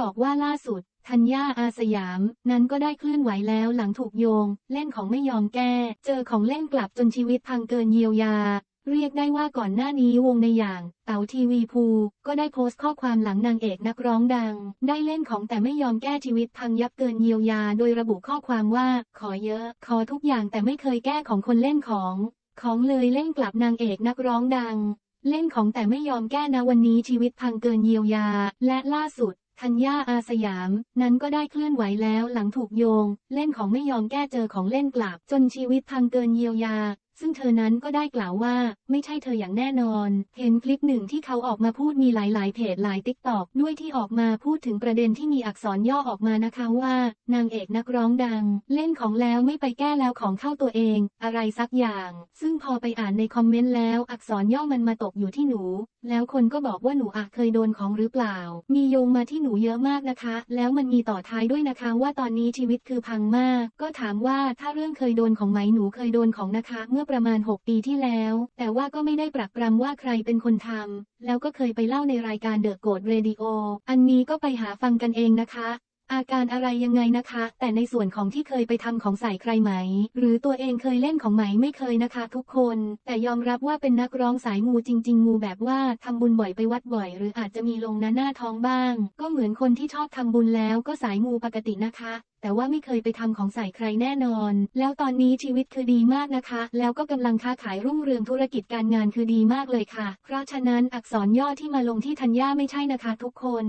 บอกว่าล่าสุดธัญญาอาสยาม นั้นก็ได้เคลื่อนไหวแล้วหลังถูกโยง เล่นของไม่ยอมแก้ เจอของเล่นกลับจนชีวิตพังเกินเยียวยา เรียกได้ว่าก่อนหน้านี้วงในอย่าง เต๋าทีวีภูก็ได้โพสต์ข้อความหลังนางเอกนักร้องดัง ได้เล่นของแต่ไม่ยอมแก้ชีวิตพังยับเกินเยียวยา โดยระบุข้อความว่า ขอเยอะ ขอทุกอย่างแต่ไม่เคยแก้ของคนเล่นของ ของเลยเล่นกลับนางเอกนักร้องดังเล่นของแต่ไม่ยอมแก้นะวันนี้ชีวิตพังเกินเยียวยา และล่าสุด ธัญญาอาสยาม นั้นก็ได้เคลื่อนไหวแล้วหลังถูกโยง เล่นของไม่ยอมแก้เจอของเล่นกลับ จนชีวิตพังเกินเยียวยา ซึ่งเธอนั้นก็ได้กล่าวว่า ไม่ใช่เธออย่างแน่นอน เห็นคลิปหนึ่งที่เขาออกมาพูดมีหลายๆเพจหลายติ๊กตอกด้วยที่ออกมาพูดถึงประเด็นที่มีอักษรย่อออกมานะคะว่า นางเอกนักร้องดัง เล่นของแล้วไม่ไปแก้แล้วของเข้าตัวเอง อะไรสักอย่าง ซึ่งพอไปอ่านในคอมเมนต์แล้วอักษรย่อมันมาตกอยู่ที่หนู แล้วคนก็บอกว่าหนูอะเคยโดนของหรือเปล่า มีโยงมาที่หนูเยอะมากนะคะ แล้วมันมีต่อท้ายด้วยนะคะ ว่าตอนนี้ชีวิตคือพังมาก ก็ถามว่าถ้าเรื่องเคยโดนของไหมหนูเคยโดนของนะคะเมื่อประมาณ 6 ปีที่แล้ว แต่ว่าก็ไม่ได้ปรักปรำว่าใครเป็นคนทำแล้วก็เคยไปเล่าในรายการเดอะโกดเรดิโออันนี้ก็ไปหาฟังกันเองนะคะ อาการอะไรยังไงนะคะ แต่ในส่วนของที่เคยไปทำของใส่ใครไหม หรือตัวเองเคยเล่นของไหมไม่เคยนะคะ ทุกคน แต่ยอมรับว่าเป็นนักร้องสายมูจริง ๆ มูแบบว่าทำบุญบ่อยไปวัดบ่อย หรืออาจจะมีลงหน้าหน้าท้องบ้าง ก็เหมือนคนที่ชอบทำบุญแล้วก็สายมูปกตินะคะแต่ว่าไม่เคยไปทำของใส่ใครแน่นอน แล้วตอนนี้ชีวิตคือดีมากนะคะ แล้วก็กำลังค้าขายรุ่งเรืองธุรกิจการงานคือดีมากเลยค่ะ เพราะฉะนั้นอักษรย่อที่มาลงที่ธัญญาไม่ใช่นะคะทุกคน